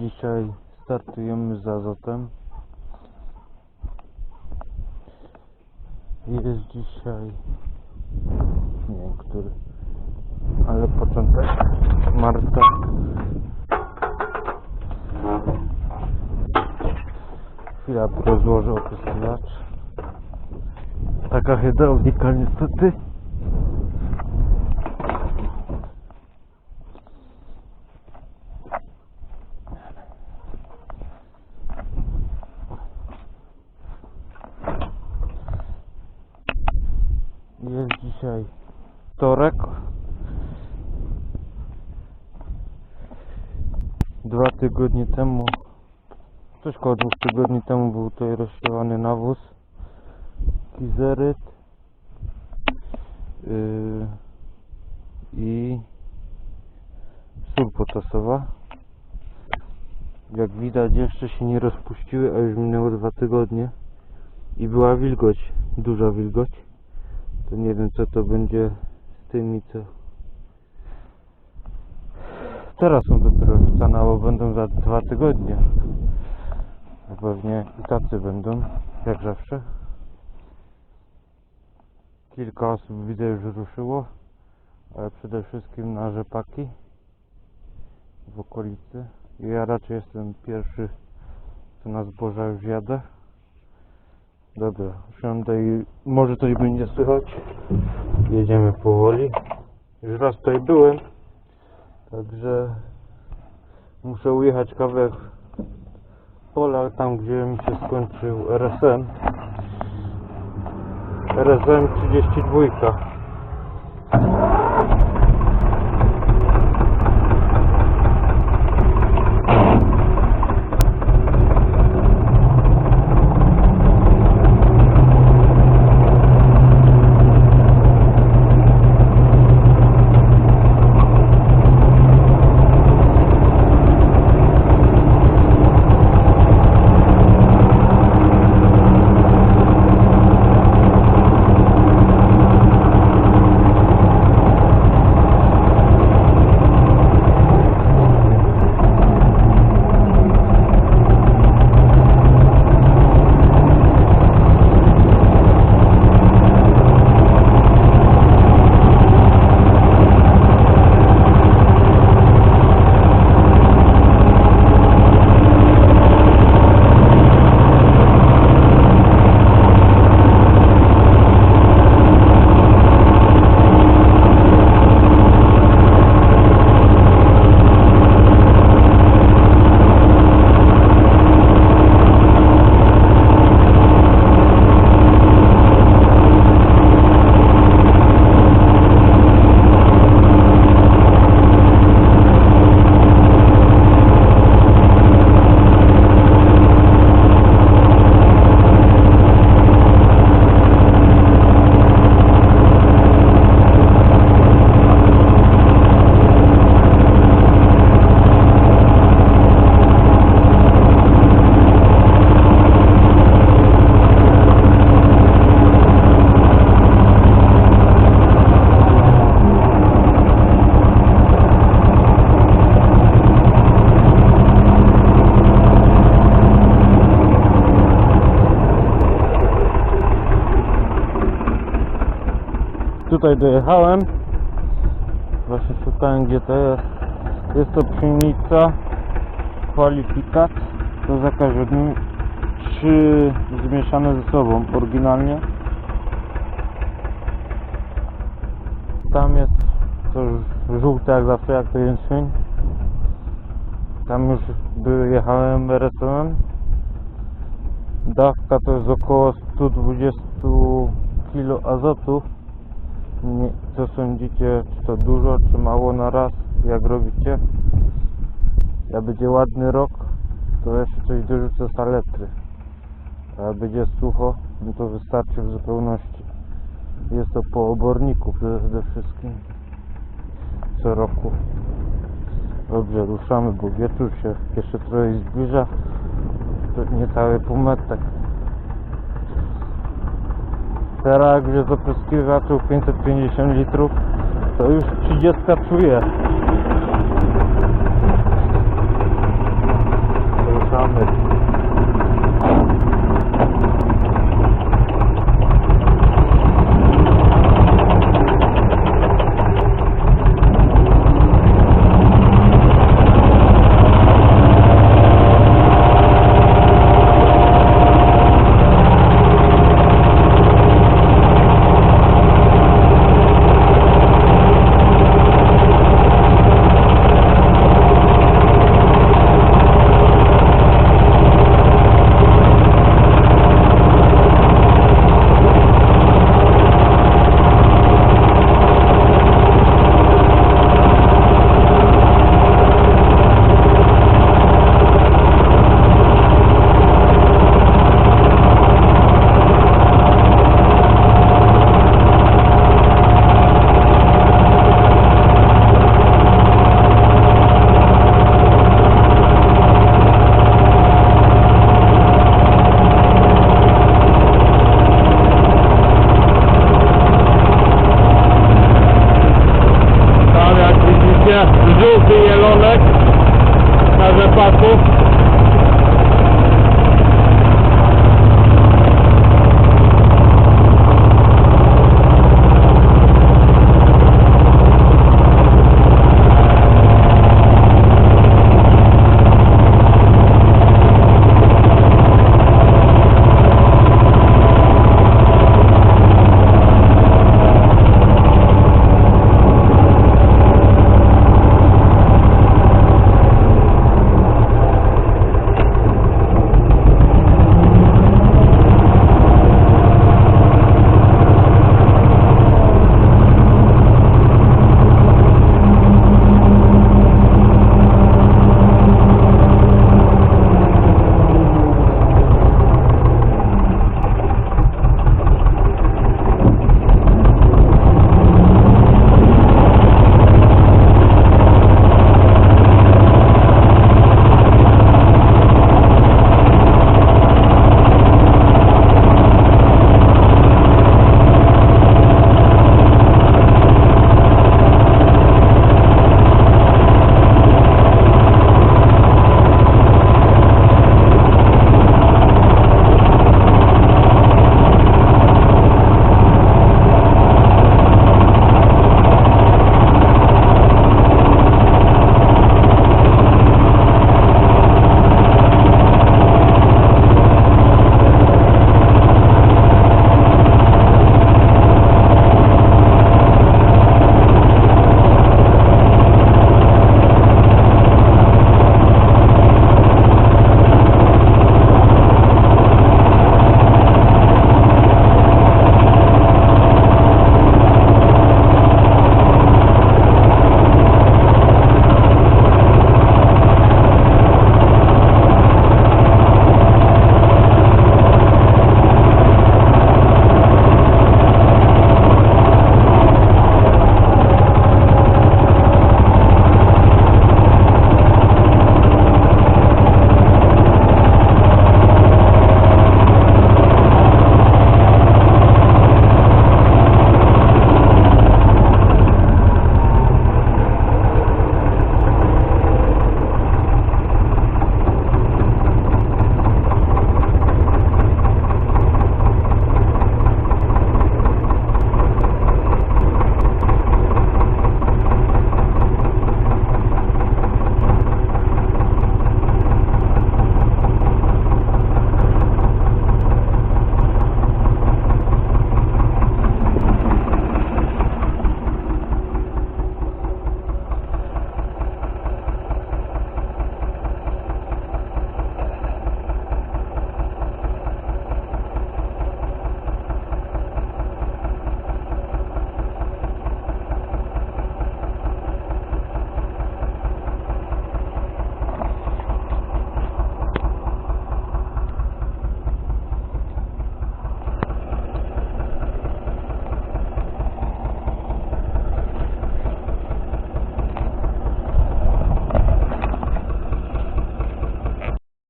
Dzisiaj startujemy z azotem. Jest dzisiaj, nie wiem który, ale początek marca. Chwila, rozłożę opisywacz. Taka hydraulika niestety. Jest dzisiaj wtorek. Dwa tygodnie temu, coś koło dwóch tygodni temu był tutaj rozsiewany nawóz. Kizeryt. Yy, I sól potasowa. Jak widać jeszcze się nie rozpuściły, a już minęło dwa tygodnie. I była wilgoć, duża wilgoć to nie wiem co to będzie z tymi co teraz są dopiero rzucane, bo będą za dwa tygodnie. Pewnie i tacy będą jak zawsze. Kilka osób widzę już ruszyło ale przede wszystkim na rzepaki w okolicy. Ja raczej jestem pierwszy co na zboża już jadę Dobra, usiądę i może coś będzie słychać. Jedziemy powoli. Już raz tutaj byłem, także muszę ujechać kawałek pola, tam gdzie mi się skończył RSM. RSM 32. Tutaj dojechałem. Właśnie szukałem gdzie to jest. To pszenica kwalifikat. To zakaźnik. Trzy zmieszane ze sobą oryginalnie. Tam jest to żółte jak zawsze jak to jęczmień. Tam już wyjechałem RSM. Dawka to jest około 120 kg azotu. Nie, co sądzicie, czy to dużo, czy mało na raz, jak robicie? Jak będzie ładny rok, to jeszcze coś dorzucę saletry. A jak będzie sucho, no to wystarczy w zupełności. Jest to po oborniku przede wszystkim. Co roku. Dobrze, ruszamy, bo wieczór się jeszcze trochę zbliża. To półmetek. Teraz już jest opryskiwaczu 550 litrów, to już 30 czuję.